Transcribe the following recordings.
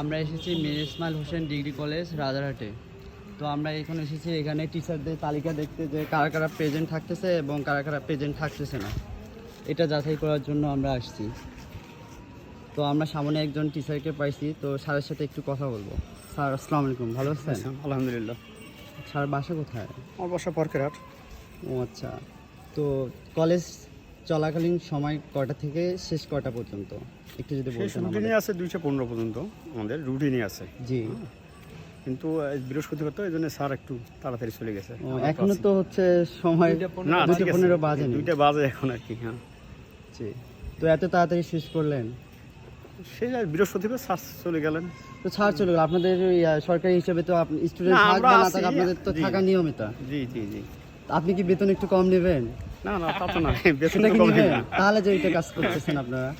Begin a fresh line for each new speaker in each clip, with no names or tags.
আমরা এসেছি Mir Ismail Hossain degree college রাজারহাটে। তো আমরা এখন এসেছি এখানে টিচারদের তালিকা দেখতে যে কারা কারা প্রেজেন্ট থাকতেছে এবং কারা কারা প্রেজেন্ট থাকতেছে না। এটা যাচাই করার জন্য আমরা আসছি। তো আমরা সামনে একজন টিচারকে পাইছি তো স্যারের সাথে একটু কথা বলব। স্যার আসসালামু আলাইকুম ভালো আছেন?
আলহামদুলিল্লাহ।
স্যার বাসা কোথায়?
আমার বাসা পরকেরহাট
ও আচ্ছা। তো কলেজ চলাকালীন সময় কটা থেকে শেষ কটা পর্যন্ত? একটু যদি বলতেন
রুটিনে আছে দুইশো পনেরো পর্যন্ত আমাদের রুটিনে আছে।
জি।
কিন্তু বৃহস্পতিবার তো এই জন্য স্যার একটু তাড়াতাড়ি চলে গেছে।
এখনও তো হচ্ছে সময়
না আছে।
পনেরো বাজেনি।
দুইটা বাজে এখন আর কি হ্যাঁ।
জি। তো এত তাড়াতাড়ি শেষ করলেন?
সেই বৃহস্পতিবার স্যার চলে গেলেন।
তো ছাড় চলে গেল। আপনাদের সরকারি হিসেবে তো স্টুডেন্ট
না,
থাক
আমরা
বা না আপনাদের তো থাকা নিয়মিত।
জি জি জি।
আপনি কি বেতন একটু কম নেবেন?
না না তা তো না। কমে।
তাহলে যে ওইটা কাজ করতেছেন আপনারা।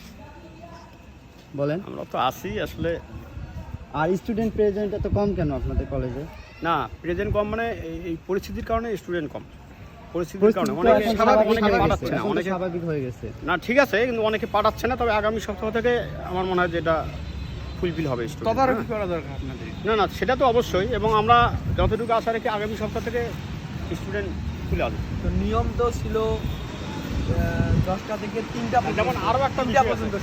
বলেন।
আমরা তো আছি আসলে।
আর স্টুডেন্ট প্রেজেন্ট এত কম কেন আপনাদের কলেজে
না প্রেজেন্ট কম মানে এই- পরিস্থিতির কারণে স্টুডেন্ট কম। পরিস্থিতির কারণে। অনেকে অনেকে পাঠাচ্ছে না অনেকে
স্বাভাবিক হয়ে গেছে।
না ঠিক আছে কিন্তু অনেকে পাঠাচ্ছে না তবে আগামী সপ্তাহ থেকে আমার মনে হয় যেটা ফুলফিল হবে
তদারকি। করা দরকার আপনাদের।
না না সেটা তো অবশ্যই এবং আমরা যতটুকু আশা রেখে আগামী সপ্তাহ থেকে স্টুডেন্ট খুলে
তো নিয়ম তো ছিল দশটা থেকে তিনটা
যেমন আরও একটা
তিনটা পর্যন্ত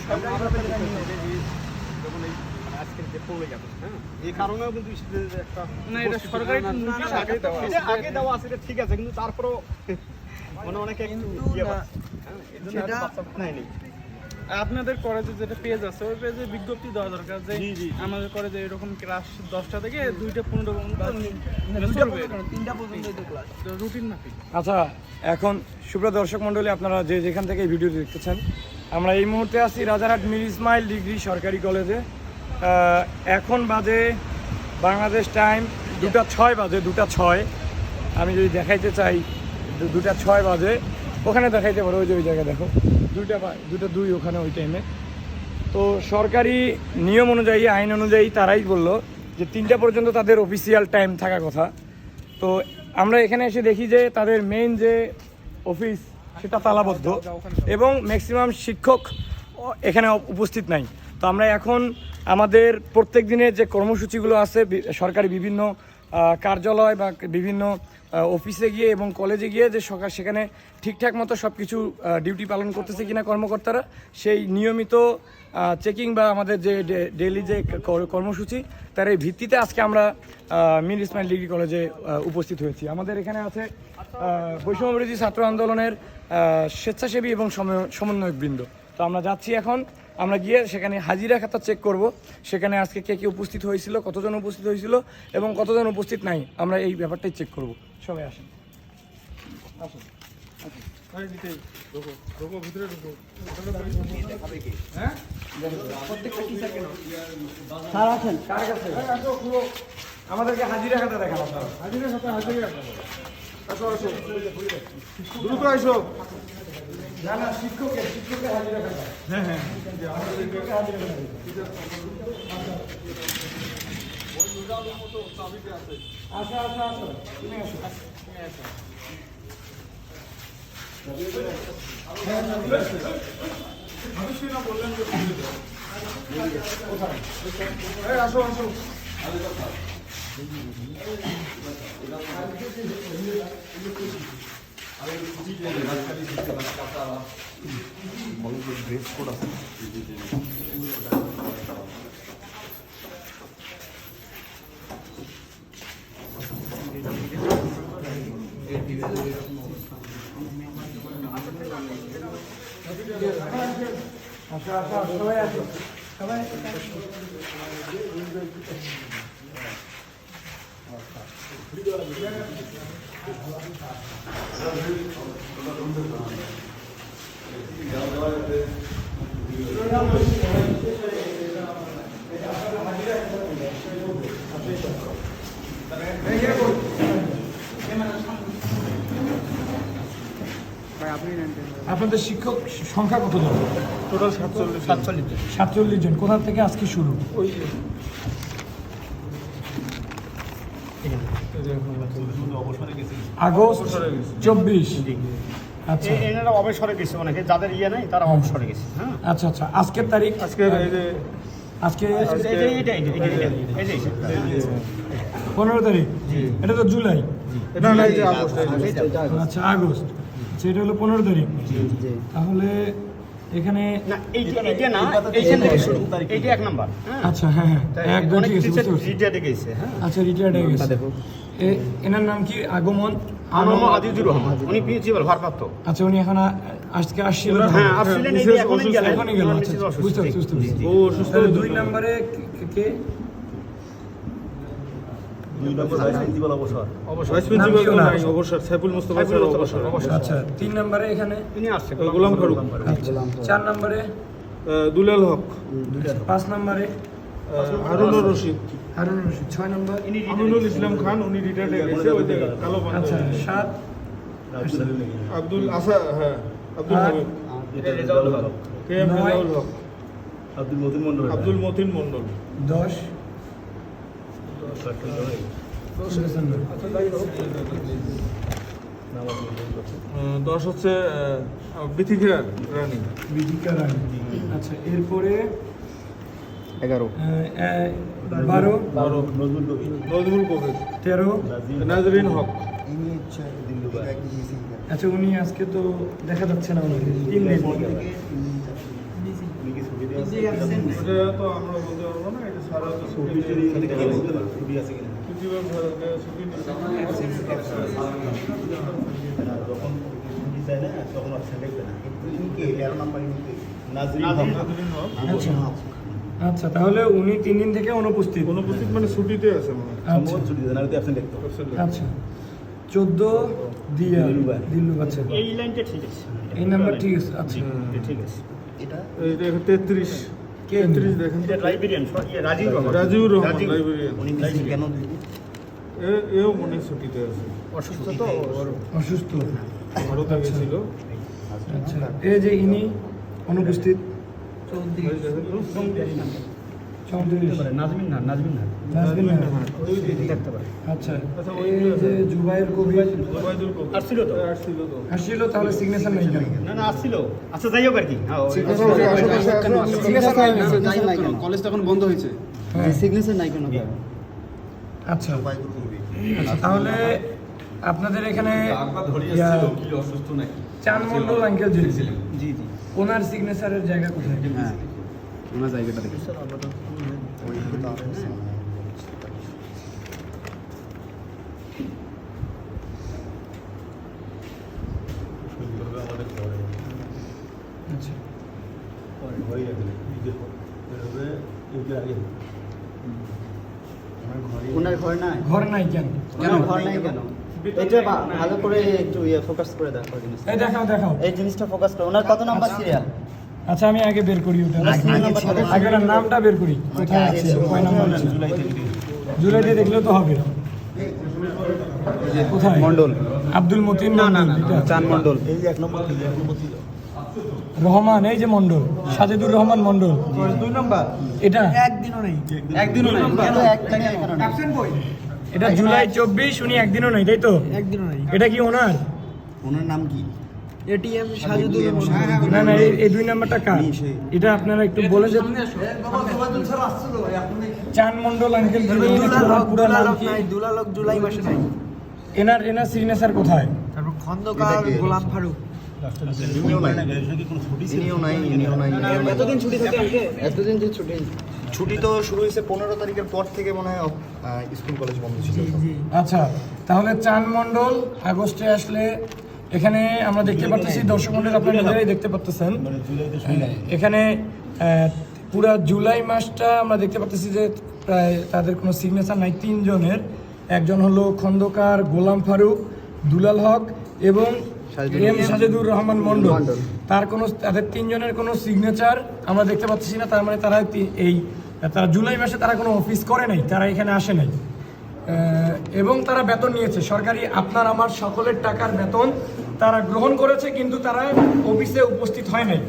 যখন এই আজকের যে পড়ে যাবে হ্যাঁ এই কারণেও কিন্তু একটা
না, এটা সরকারি আগে দেওয়া
এটা আগে দেওয়া আছে এটা ঠিক আছে কিন্তু তারপরেও মানে অনেকে
কিন্তু
ইয়ে পাচ্ছে, হ্যাঁ, এই জন্য
আপনাদের কলেজে যেটা পেজ আছে ওই পেজে বিজ্ঞপ্তি দেওয়া দরকার যে। আমাদের কলেজে এরকম ক্লাস দশটা থেকে দুইটা পনেরো পর্যন্ত মানে রুটিন মাফিক
আচ্ছা এখন সুপ্রিয় দর্শক মণ্ডলী আপনারা যে যেখান থেকে এই ভিডিওটি দেখতেছেন আমরা এই মুহূর্তে আছি রাজারহাট মির ইসমাইল ডিগ্রি সরকারি কলেজে এখন বাজে বাংলাদেশ টাইম দুটা ছয় বাজে দুটা ছয়। আমি যদি দেখাইতে চাই দুটা ছয় বাজে। ওখানে দেখাইতে পারো, ওই যে, ওই জায়গায় দেখো। দুইটা দুটা দুই ওখানে ওই টাইমে তো সরকারি নিয়ম অনুযায়ী, আইন অনুযায়ী তারাই বলল যে তিনটা পর্যন্ত তাদের অফিসিয়াল টাইম থাকা কথা। তো আমরা এখানে এসে দেখি যে তাদের মেইন যে অফিস সেটা তালাবদ্ধ। এবং ম্যাক্সিমাম শিক্ষক এখানে উপস্থিত নাই। তো আমরা এখন আমাদের প্রত্যেক দিনের যে কর্মসূচিগুলো আছে সরকারি বিভিন্ন কার্যালয় বা বিভিন্ন অফিসে গিয়ে এবং কলেজে গিয়ে যে সকাল সেখানে ঠিকঠাক মতো সব কিছু ডিউটি পালন করতেছে কিনা কর্মকর্তারা, সেই নিয়মিত চেকিং বা আমাদের যে ডেইলি যে কর- কর্মসূচি, তার এই ভিত্তিতে আজকে আমরা মির ইসমাইল ডিগ্রি কলেজে উপস্থিত হয়েছি। আমাদের এখানে আছে বৈষম্যবিরোধী ছাত্র আন্দোলনের স্বেচ্ছাসেবী এবং সময়- সমন্বয়ক বৃন্দ তো আমরা যাচ্ছি এখন আমরা গিয়ে সেখানে হাজিরা খাতা চেক করব। সেখানে আজকে কে কে উপস্থিত হয়েছিল কতজন উপস্থিত হয়েছিল এবং কতজন উপস্থিত নাই আমরা এই ব্যাপারটাই চেক করব। সবাই আসেন। আসুন।
স্যার আছেন
কার কাছে আমাদেরকে হাজিরা খাতা। দেখান আপনারা
দ্রুত আইসো
না না শিক্ষকের শিক্ষকের হাজিরা খাতা আসো আসো আসো। তুমি আসো।
আসো আসো।
আসো আসো আসো, সবাই আসো সবাই আপনাদের শিক্ষক সংখ্যা কত কতজন
টোটাল সাতচল্লিশ সাতচল্লিশ
সাতচল্লিশ জন। কোথা থেকে আজকে শুরু?
ওই
আগস্ট চব্বিশ আচ্ছা
এনারা অবসরে গেছে অনেকে যাদের ইয়ে নাই তারা অবসরে গেছে হ্যাঁ
আচ্ছা আচ্ছা আজকের তারিখ
আজকে এই
আজকে পনেরো তারিখ এটা তো জুলাই আচ্ছা আগস্ট আচ্ছা এটা হলো পনেরো তারিখ তাহলে এখানে
না এইটা না এইখান থেকে শুরু। এইটা এক নাম্বার হ্যাঁ।
আচ্ছা হ্যাঁ হ্যাঁ একদম ঠিক আছে
টিচার
বুঝতে পারছি।
রিটায়ার্ডে গেছে হ্যাঁ।
আচ্ছা রিটায়ার্ড গেছে এ- এনার নাম কি? আগমন?
আনম রহমান। উনি প্রিন্সিপাল ভারপ্রাপ্ত।
আচ্ছা উনি এখন আজকে আসছিল
হ্যাঁ আসছিলেন এই যে এখনই
গেল আচ্ছা বুঝতে পারছি বুঝতে পারছি।
ও
দুই নম্বরে কে- কে
ভাইস প্রিন্সিপাল
নাম কি ওনার?
নাই অবসর। সাইফুল মুস্তফা স্যার অবসর।
আচ্ছা তিন নম্বরে এখানে?
তিনি আসছে
গোলাম ফারুক
চার নম্বরে?
দুলাল হক।
পাঁচ নম্বরে?
হারুনুর রশিদ।
হারুন রশিদ ছয় নম্বর?
আমিনুল ইসলাম খান উনি রিটায়ার্ড হয়ে গেছে ওই যে কালো
আচ্ছা সাত?
আব্দুল আসা হ্যাঁ Abdul. K M Rezaul Haque. Abdul Matin Mondal
দশ?
হচ্ছে বিথিকা রানী।
বিদিকা রানী। আচ্ছা এরপরে
এগারো।
বারো।
বারো নজরুল কবির।
তেরো।
নাজরিন হক।
আচ্ছা উনি আজকে তো দেখা যাচ্ছে না উনি তিন দিন।
তো আমরা বলতে পারব না এটা। নাজরিন হক
আচ্ছা আচ্ছা তাহলে উনি তিন দিন থেকে অনুপস্থিত।
অনুপস্থিত মানে ছুটিতে আছে মনে হয়।
আচ্ছা। আচ্ছা। চোদ্দ দিয়া দিল্লু আচ্ছা।
এই লাইনটা ঠিক আছে।
এই নাম্বার ঠিক আছে আচ্ছা।
ঠিক আছে।
দেখো তেত্রিশ।
কে?
দেখেন
লাইব্রেরিয়ান রাজীব রহমান।
রাজিউর রহমান
রাজীব।
লাইব্রেরিয়ান এ- এও মনে ছুটিতে আছে।
অসুস্থ তো?
অসুস্থ।
ভারতে গেছিল।
আচ্ছা। এই যে ইনি অনুপস্থিত।
নাজমিন না নাজমিন না
নাজবিন না।
দেখতে পারে
আচ্ছা এই যে জুবাইর কবির
ওবায়দুল কবির।
আসছিল তো?
আসছিল তো।
আসছিল তাহলে সিগনেচার নেই কেন?
না না আসছিল। আচ্ছা যাই হোক আর কি। হ্যাঁ,
সিগনেচার নাই কেন?
কলেজ তখন বন্ধ হয়েছে।
হ্যাঁ।
সিগনেচার নাই কেন?
আচ্ছা। আচ্ছা তাহলে আপনাদের এখানে চান মন্ডল আঙ্কেল
জি জি।
ওনার সিগনেচারের জায়গা কোথায়?
হ্যাঁ
ওনার জায়গাটা দেখি
আচ্ছা
ওনার ঘর নাই?
ঘর নাই কেন?
কেন ঘর নাই কেন? এটা ভালো করে একটু ইয়ে ফোকাস করে দেখো
এই দেখাও দেখাও।
এই জিনিসটা ফোকাস করে। ওনার কত নাম্বার সিরিয়াল
আচ্ছা আমি আগে বের করি ওটা।
আগে
নামটা বের করি। কোথায় আছে কয় নাম্বার আছে জুলাইতে দেখলেও তো হবে। কোথায়?
মন্ডল
আব্দুল মতিন না না না
চান মন্ডল।
রহমান এই যে মন্ডল। সাজেদুর রহমান মন্ডল।
দুই নম্বর।
এটা?
একদিনও নেই।
একদিনও নাই?
এটা জুলাই চব্বিশ উনি একদিনও নাই তাই তো?
একদিনও নেই।
এটা কি ওনার?
ওনার নাম কি?
এটিএম রহমান
না না এই- এই দুই নাম্বারটা কার? এটা আপনারা একটু বলে যে চান মন্ডল আঙ্কেল পুরো নাম কি
দুলালক জুলাই মাসে নাই।
এনার এনার সিগনেচার কোথায়?
তারপর খন্দকার গোলাম ফারুক। ছুটি থাকে আজকে
এতদিন যে ছুটি।
ছুটি তো শুরু হয়েছে পনেরো তারিখের পর থেকে মনে হয় স্কুল কলেজ বন্ধ ছিল
আচ্ছা তাহলে চান মন্ডল আগস্টে আসলে এখানে আমরা দেখতে পাচ্ছি দর্শক মন্ডল আপনারা নিজেরাই দেখতে পাচ্ছেন এখানে পুরা জুলাই মাসটা আমরা দেখতে পাচ্ছি যে প্রায় তাদের কোনো সিগনেচার নাই তিনজনের। একজন হলো খন্দকার গোলাম ফারুক দুলাল হক এবং এম সাজেদুর রহমান মন্ডল তার কোনো তাদের তিনজনের কোনো সিগনেচার আমরা দেখতে পাচ্ছি না তার মানে তারা এই তারা জুলাই মাসে তারা কোনো অফিস করে নাই তারা এখানে আসে নাই। এবং তারা বেতন নিয়েছে। সরকারি আপনার আমার সকলের টাকার বেতন তারা গ্রহণ করেছে কিন্তু তারা অফিসে উপস্থিত হয় নাই।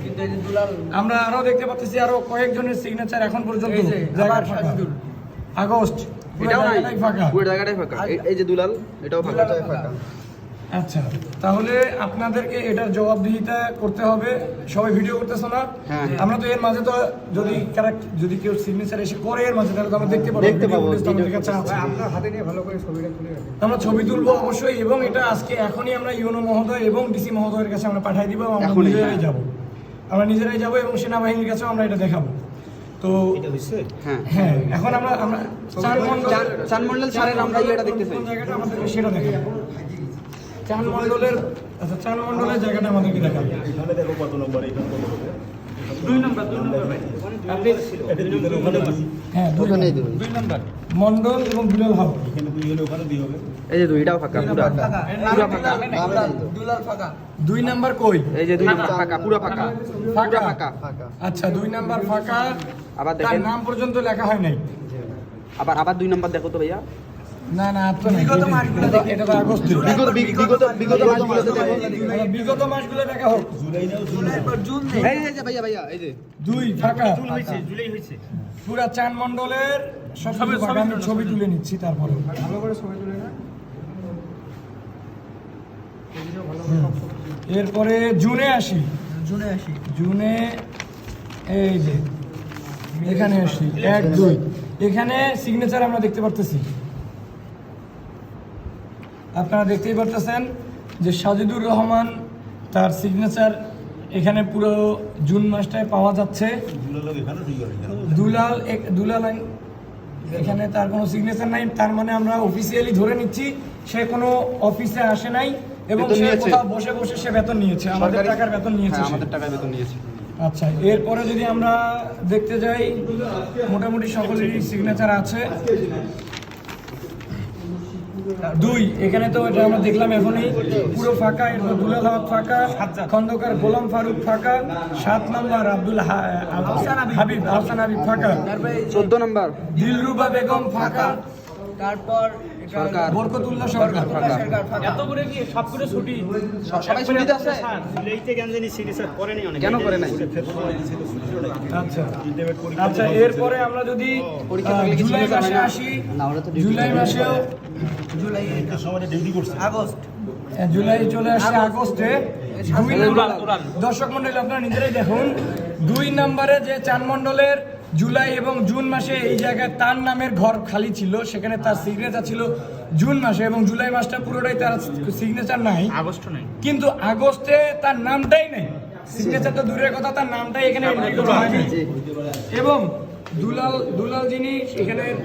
আমরা আরও দেখতে পাচ্ছি আরও কয়েকজনের সিগনেচার এখন পর্যন্ত। আগস্ট এটাও ফাঁকা।
পুরো জায়গাটাই ফাঁকা? এই- এই যে দুলাল এটাও ফাঁকা
ফাঁকা। আচ্ছা তাহলে আপনাদেরকে এটার জবাবদিহিতা করতে হবে। সবাই ভিডিও করতেছো না?
হ্যাঁ।
আমরা তো এর মাঝে তো যদি কারেক্ট যদি কেউ সিগনেচার এসে করে এর মাঝে তাহলে তো আমরা দেখতে পাবো
দেখতে পাবো,
footage তো আমাদের
video
কাছে আছে। আমরা ছবি তুলবো অবশ্যই এবং এটা আজকে এখনই আমরা ইউনো মহোদয় এবং ডিসি মহোদয়ের কাছে আমরা পাঠিয়ে দিব আমরা নিজেরাই
হ্যাঁ।
যাব। আমরা নিজেরাই যাব এবং সেনাবাহিনীর কাছেও আমরা এটা দেখাবো। তো
হ্যাঁ।
হ্যাঁ এখন আমরা আমরা চার মণ্ডল
চার- মণ্ডল আমরা ইয়েটা দেখতে চাই।
কোন জায়গাটা আমাদেরকে সেটা দেখাবো। আচ্ছা জায়গাটা আমাদেরকে দেখাবো
এখানে দেখো কত নম্বর এখানে কত হবে
হ্যাঁ দুই নম্বর।
দেবেন
এবং দুলাল হাব
এখানে দুই হলে ওখানে দুই হবে।
এই যে দুইটাও ফাঁকা পুরা। পুরা ফাঁকা।
দুলাল ফাঁকা।
দুই নাম্বার কই?
এই যে দুই নাম্বার ফাঁকা পুরা ফাঁকা। পুরা ফাঁকা?
আচ্ছা দুই নাম্বার ফাঁকা।
আবার দেখেন।
নাম পর্যন্ত লেখা হয় নাই।
আবার আবার দুই নাম্বার দেখো তো ভাইয়া।
না না আর তো নাই। এটা এটা তো আগস্ট
বিগত বিগত বিগত মাসগুলোতে দেখো।
বিগত মাসগুলো দেখা হোক।
জুন
এই যে, এই যে ভাইয়া ভাইয়া এই যে।
দুই ফাঁকা।
জুলাই হয়েছে
পুরা চান মণ্ডলের সব আমি ছবি তুলে নিচ্ছি তারপরে ভালো করে ছবি তুলে না? এরপরে জুনে আসি।
জুনে আসি।
জুনে এই যে এখানে আসি। এক দুই। এখানে সিগনেচার আমরা দেখতে পারতেছি। আপনারা দেখতেই পারতেছেন যে সাজিদুর রহমান তার সিগনেচার এখানে পুরো জুন মাসটায় পাওয়া যাচ্ছে। দুলাল এক- দুলাল এখানে তার কোনো সিগনেচার নাই তার মানে আমরা অফিসিয়ালি ধরে নিচ্ছি সে কোনো অফিসে আসে নাই এবং সে কোথাও বসে বসে সে বেতন নিয়েছে আমাদের টাকার বেতন নিয়েছে
হ্যাঁ আমাদের টাকায় বেতন নিয়েছে।
আচ্ছা এরপরে যদি আমরা দেখতে যাই মোটামুটি সকলেরই সিগনেচার আছে। দুই এখানে তো এটা আমরা দেখলাম এখনই পুরো ফাঁকা এরপর দুলাল হক ফাঁকা খন্দকার গোলাম ফারুক ফাঁকা সাত নম্বর আব্দুল হাবিব। হাসান হাবিব ফাঁকা।
চোদ্দ নম্বর।
দিলরুবা বেগম ফাঁকা।
তারপর
সরকার।
বরকতুল্লাহ সরকার।
ফাঁকা
সরকার ফাঁকা
স- সবাই ছুটিতে আছে
জুলাইতে কেন জানি সিরিয়াস করেনি অনেক।
কেন করে নাই?
আচ্ছা। আচ্ছা এরপরে আমরা যদি
পরীক্ষা কি
জুলাই মাসে আসি
না ওরা তো
জুলাই মাসেও
জুলাই
সময় ডিউটি করছে।
আগস্ট।
জুলাই চলে আসছে আগস্টে। দর্শক মন্ডলী আপনারা নিজেরাই দেখুন দুই নম্বরে যে চার মন্ডলের জুলাই এবং জুন মাসে এই জায়গায় তার নামের ঘর খালি ছিল সেখানে তার সিগনেচার ছিল জুন মাসে এবং জুলাই মাসটা পুরোটাই তার সিগনেচার নাই।
আগস্ট নাই।
কিন্তু আগস্টে তার নামটাই নেই। সিগনেচার তো দূরের কথা তার নামটাই এখানে এবং দুলাল দুলাল যিনি এখানে আহ,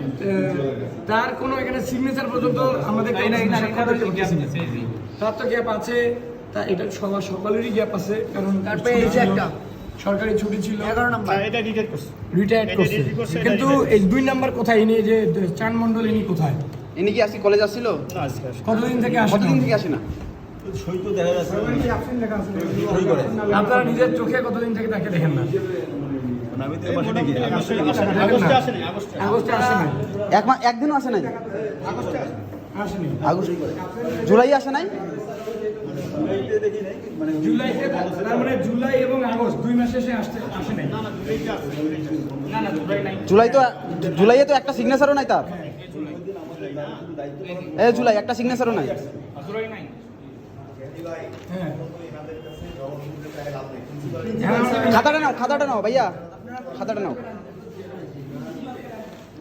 তার কোনো এখানে সিগনেচার পর্যন্ত আমাদের তার তো গ্যাপ আছে তা এটা সবার সকলেরই গ্যাপ আছে কারণ
তারপরে এই যে একটা।
সরকারি ছুটি ছিল।
এগারো নম্বর।
এটা রিটেট করছে
রিটায়ার্ড করছে কিন্তু এই দুই নাম্বার কোথায়? ইনি যে চান মন্ডল ইনি কোথায়?
ইনি কি আজকে কলেজ আসছিল?
না আজকে আসে।
কতদিন থেকে আসেন
কতদিন থেকে আসে না?
আপনারা নিজের চোখে কতদিন থেকে তাকে দেখেন না?
মানে
আসে আসে
আসে
একদিনও আসে নাই? জুলাই আসে নাই?
জুলাইতে তার মানে জুলাই এবং আগস্ট দুই মাসে সে আসতে আসে নাই।
জুলাই তো জুলাইয়ে তো একটা সিগনেচারও নাই তার। এ জুলাই একটা সিগনেচারও নাই।
হ্যাঁ হ্যাঁ,
খাতাটা নাও খাতাটা নাও ভাইয়া। খাতাটা নাও।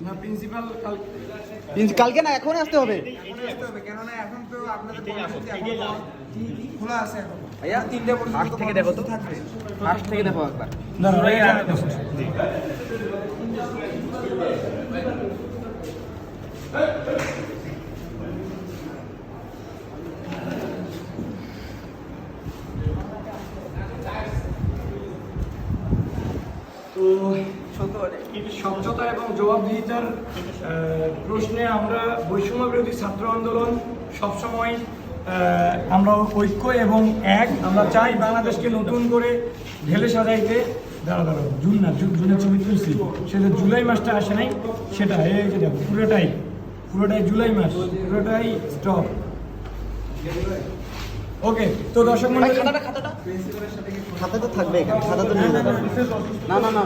না প্রিন্সিপাল কাল
কিন্তু কালকে না এখনই আসতে হবে?
কেননা এখন তো আপনাদের এখন খোলা আছে এখন।
ভাইয়া
তিনটে পর্যন্ত
থেকে দেখো তো।
থাকবে।
ফার্স্ট থেকে দেখো একবার।
দাঁড়াও, এই স্বচ্ছতা এবং জবাবদিহিতার প্রশ্নে আমরা বৈষম্য বিরোধী ছাত্র আন্দোলন সবসময় আমরা ঐক্য এবং এক। আমরা চাই বাংলাদেশকে নতুন করে ঢেলে সাজাইতে। দাঁড়া দাঁড়া জুন না, জুন, জুনের ছবি তুলছি। সেটা জুলাই মাসটা আসে নাই, সেটা, এই যে দেখো, পুরোটাই পুরোটাই জুলাই মাস, পুরোটাই স্টপ ওকে তো দর্শক মন্ডলী
খাতা তো থাকবে এখানে খাতা তো নিয়ে যাবে না না না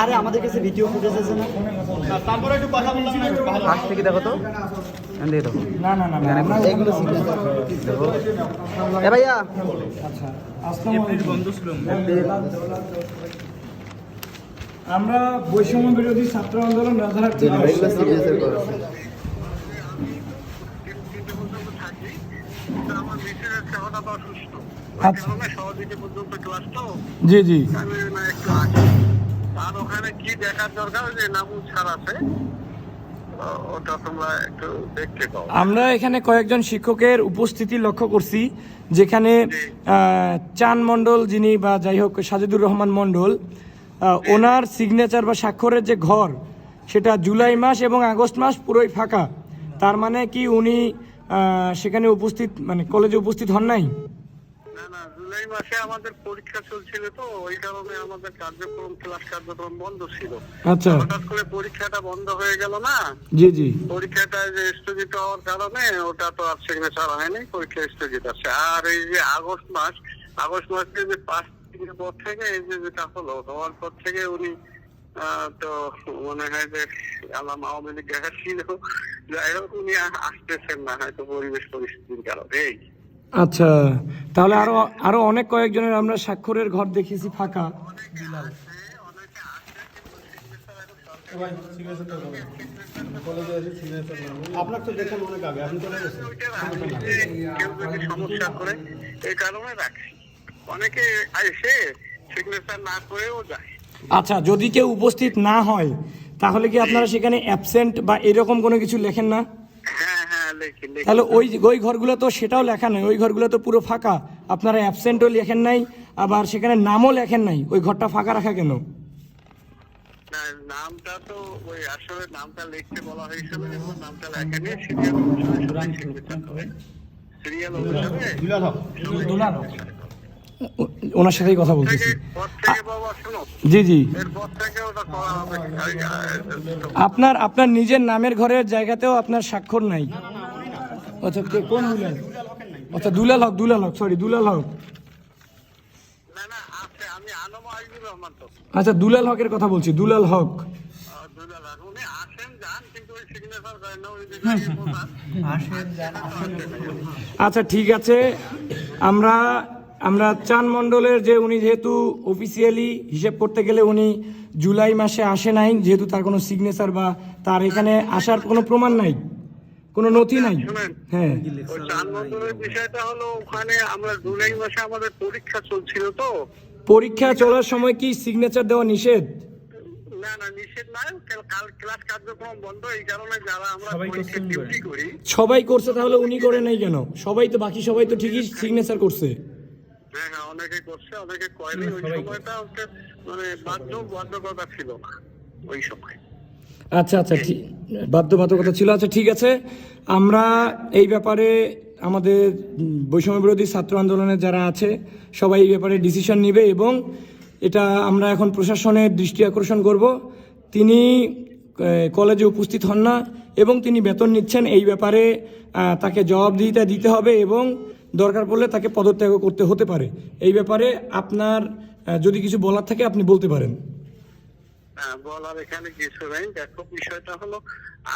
আরে আমাদের কাছে ভিডিও ফুটেজ আছে না
তারপরে একটু কথা বললাম না একটু ভালো
পাশ থেকে দেখো তো দেখো
না না না
এগুলো signature। এ ভাইয়া
আচ্ছা আসসালামু আলাইকুম। আমরা বৈষম্য বিরোধী ছাত্র আন্দোলন রাজারহাট থেকে আচ্ছা। জি জি।
আর ওখানে কি দেখার দরকার যে ছাড় আছে?
আমরা এখানে কয়েকজন শিক্ষকের উপস্থিতি লক্ষ্য করছি যেখানে চান মণ্ডল যিনি বা যাই হোক সাজিদুর রহমান মণ্ডল ওনার সিগনেচার বা স্বাক্ষরের যে ঘর সেটা জুলাই মাস এবং আগস্ট মাস পুরোই ফাঁকা। তার মানে কি উনি সেখানে উপস্থিত মানে কলেজে উপস্থিত হন নাই?
না না জুলাই মাসে আমাদের পরীক্ষা চলছিল তো ওই কারণে আমাদের কার্যক্রম ক্লাস কার্যক্রম বন্ধ ছিল।
আচ্ছা।
হঠাৎ করে পরীক্ষাটা বন্ধ হয়ে গেল না?
জি জি।
পরীক্ষাটা যে স্থগিত হওয়ার কারণে ওটা তো আর সিগনেচার হয়নি পরীক্ষা স্থগিত আছে। আর এই যে আগস্ট মাস আগস্ট মাসে যে পাঁচ দিনের পর থেকে এই যে যেটা হলো হওয়ার পর থেকে উনি আহ, তো মনে হয় যে আলাম আওয়ামী লীগ দেখা ছিল। যাই হোক উনি আসতেছেন না হয়তো পরিবেশ পরিস্থিতির কারণে। এই
আচ্ছা তাহলে আরও আরও অনেক কয়েকজনের আমরা স্বাক্ষরের ঘর দেখেছি ফাঁকা।
আপনার তো দেখেন অনেক আগে এখন চলে গেছে
ওইটা রাখি যে কেউ যদি সমস্যা করে এই কারণে রাখি অনেকে এসে সিগনেচার না করেও যায়
আচ্ছা যদি কেউ উপস্থিত না হয় তাহলে কি আপনারা সেখানে অ্যাবসেন্ট বা এরকম কোনো কিছু লেখেন না? তাহলে ওই ওই ঘরগুলো তো সেটাও লেখা নেই ওই ঘরগুলো তো পুরো ফাঁকা। আপনারা অ্যাবসেন্টও লেখেন নাই আবার সেখানে নামও লেখেন নাই। ওই ঘরটা ফাঁকা রাখা কেন?
নামটা তো ওই আসলে নামটা লিখতে বলা হয়েছিল এবং নামটা লেখেনি সিরিয়াল অনুসারে সবাই সিগনেচার সিরিয়াল অনুসারে
দুলাল
ওনার সাথেই কথা বলতেছি।
থেকে পর থেকে বাবা শোনো।
জি জি।
এরপর থেকে ওটা করা হবে। আর, আহ,
আপনার আপনার নিজের নামের ঘরের জায়গাতেও আপনার স্বাক্ষর নাই। আচ্ছা কে কোন দুলাল? আচ্ছা দুলাল হক দুলাল হক সরি দুলাল হক।
না না আছে আমি আনম আজিজুর রহমান তো।
আচ্ছা দুলাল হকের কথা বলছি দুলাল হক।
আহ, দুলাল আর উনি আসেন যান কিন্তু ওই সিগনেচার করেন না ওই যে জায়গায় বসা।
আচ্ছা ঠিক আছে। আমরা আমরা চান মণ্ডলের যে উনি যেহেতু অফিসিয়ালি হিসেব করতে গেলে উনি জুলাই মাসে আসে নাই যেহেতু তার কোনো সিগনেচার বা তার এখানে আসার কোনো প্রমাণ নাই। কোনো নথি নাই। হ্যাঁ।
বিষয়টা হলো ওখানে আমরা জুলাই মাসে আমাদের পরীক্ষা চলছিল তো।
পরীক্ষা চলার সময় কি সিগনেচার দেওয়া নিষেধ?
না না নিষেধ কাল ক্লাস কার্যক্রম বন্ধ এই কারণে যারা আমরা পরীক্ষা ডিউটি করি।
সবাই করছে তাহলে উনি করে নাই কেন? সবাই তো বাকি সবাই তো ঠিকই সিগনেচার করছে।
হ্যাঁ হ্যাঁ অনেকে করছে অনেকে করেনি। ওই সময়টা হচ্ছে মানে বাধ্য বাধ্যকতা ছিল না ওই সময়।
আচ্ছা আচ্ছা ঠিক বাধ্যবাধকতা ছিল? আচ্ছা ঠিক আছে। আমরা এই ব্যাপারে আমাদের বৈষম্য বিরোধী ছাত্র আন্দোলনের যারা আছে, সবাই এই ব্যাপারে ডিসিশন নেবে এবং এটা আমরা এখন প্রশাসনের দৃষ্টি আকর্ষণ করব। তিনি কলেজে উপস্থিত হন না এবং তিনি বেতন নিচ্ছেন। এই ব্যাপারে তাকে জবাবদিহিতা দিতে হবে এবং দরকার পড়লে তাকে পদত্যাগ করতে হতে পারে। এই ব্যাপারে আপনার যদি কিছু বলার থাকে আপনি বলতে পারেন।
বলার এখানে কিছু নেই। দেখো, বিষয়টা হলো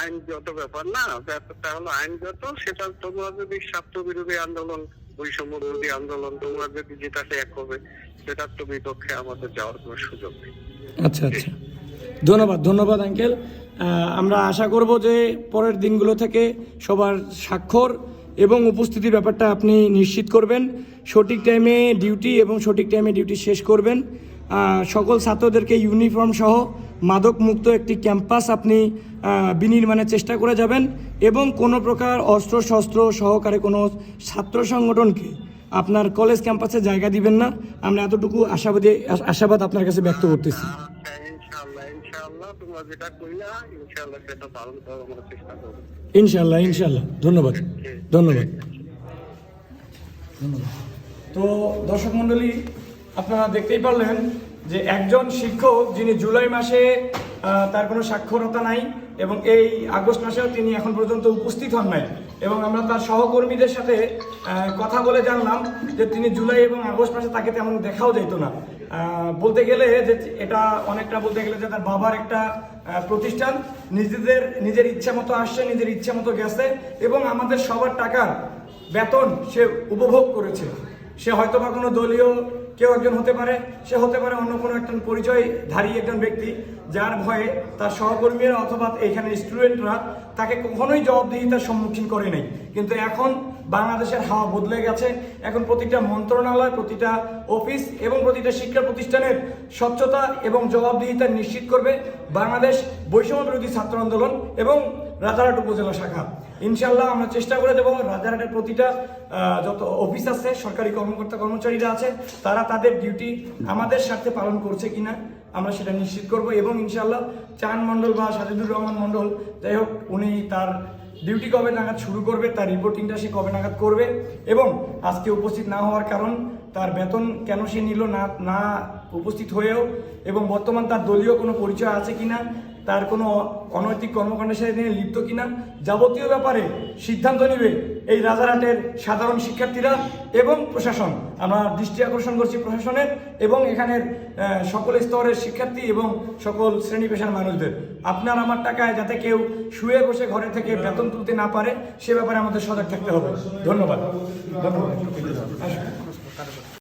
আইনগত ব্যাপার, না? ব্যাপারটা হলো আইনগত সেটা তোমরা যদি স্বার্থ বিরোধী আন্দোলন, বৈষম্য বিরোধী আন্দোলন, তোমরা যদি যেটাতে এক হবে সেটার তো বিপক্ষে আমাদের যাওয়ার কোনো সুযোগ নেই।
আচ্ছা আচ্ছা। ধন্যবাদ ধন্যবাদ, আঙ্কেল। আমরা আশা করব যে পরের দিনগুলো থেকে সবার স্বাক্ষর এবং উপস্থিতির ব্যাপারটা আপনি নিশ্চিত করবেন। সঠিক টাইমে ডিউটি এবং সঠিক টাইমে ডিউটি শেষ করবেন। সকল ছাত্রদেরকে ইউনিফর্ম সহ মাদক মুক্ত একটি ক্যাম্পাস আপনি বিনির্মাণের চেষ্টা করে যাবেন এবং কোনো প্রকার অস্ত্র শস্ত্র সহকারে কোনো ছাত্র সংগঠনকে আপনার কলেজ ক্যাম্পাসে জায়গা দিবেন না। আমরা এতটুকু আশাবাদী আশাবাদ আপনার কাছে ব্যক্ত করতেছি।
করব।
ইনশাল্লাহ ইনশাল্লাহ ধন্যবাদ। ধন্যবাদ। তো দর্শক মণ্ডলী আপনারা দেখতেই পারলেন যে একজন শিক্ষক যিনি জুলাই মাসে তার কোনো সাক্ষরতা নাই এবং এই আগস্ট মাসেও তিনি এখন পর্যন্ত উপস্থিত হন নাই। এবং আমরা তার সহকর্মীদের সাথে কথা বলে জানলাম যে তিনি জুলাই এবং আগস্ট মাসে তাকে তেমন দেখাও যেত না। বলতে গেলে যে এটা অনেকটা বলতে গেলে যে তার বাবার একটা প্রতিষ্ঠান। নিজেদের, নিজের ইচ্ছা মতো আসছে, নিজের ইচ্ছা মতো গেছে এবং আমাদের সবার টাকা বেতন সে উপভোগ করেছে। সে হয়তো বা কোনো দলীয় কেউ একজন হতে পারে, সে হতে পারে অন্য কোনো একজন পরিচয়ধারী একজন ব্যক্তি যার ভয়ে তার সহকর্মীরা অথবা এখানে স্টুডেন্টরা তাকে কখনোই জবাবদিহিতার সম্মুখীন করে নাই। কিন্তু এখন বাংলাদেশের হাওয়া বদলে গেছে। এখন প্রতিটা মন্ত্রণালয়, প্রতিটা অফিস এবং প্রতিটা শিক্ষা প্রতিষ্ঠানের স্বচ্ছতা এবং জবাবদিহিতা নিশ্চিত করবে। বাংলাদেশ বৈষম্য বিরোধী ছাত্র আন্দোলন এবং রাজারহাট উপজেলা শাখা। ইনশাল্লাহ আমরা চেষ্টা করে দেবো রাজারহাটের প্রতিটা যত অফিস আছে, সরকারি কর্মকর্তা, কর্মচারীরা আছে, তারা তাদের ডিউটি আমাদের স্বার্থে পালন করছে কিনা আমরা সেটা নিশ্চিত করব এবং ইনশাল্লাহ চান মণ্ডল বা সাজিদুর রহমান মণ্ডল, যাই হোক, উনি তার ডিউটি কবে নাগাদ শুরু করবে, তার রিপোর্টিংটা সে কবে নাগাদ করবে এবং আজকে উপস্থিত না হওয়ার কারণ তার বেতন কেন সে নিল না না উপস্থিত হয়েও এবং বর্তমান তার দলীয় কোনো পরিচয় আছে কিনা তার কোনো অনৈতিক কর্মকাণ্ডের সাথে তিনি লিপ্ত কিনা, যাবতীয় ব্যাপারে সিদ্ধান্ত নেবে এই রাজারহাটের সাধারণ শিক্ষার্থীরা এবং প্রশাসন। আমরা দৃষ্টি আকর্ষণ করছি প্রশাসনের এবং এখানের সকল স্তরের শিক্ষার্থী এবং সকল শ্রেণি পেশার মানুষদের। আপনার আমার টাকায় যাতে কেউ শুয়ে বসে ঘরে থেকে বেতন তুলতে না পারে, সে ব্যাপারে আমাদের সজাগ থাকতে হবে। ধন্যবাদ। ধন্যবাদ।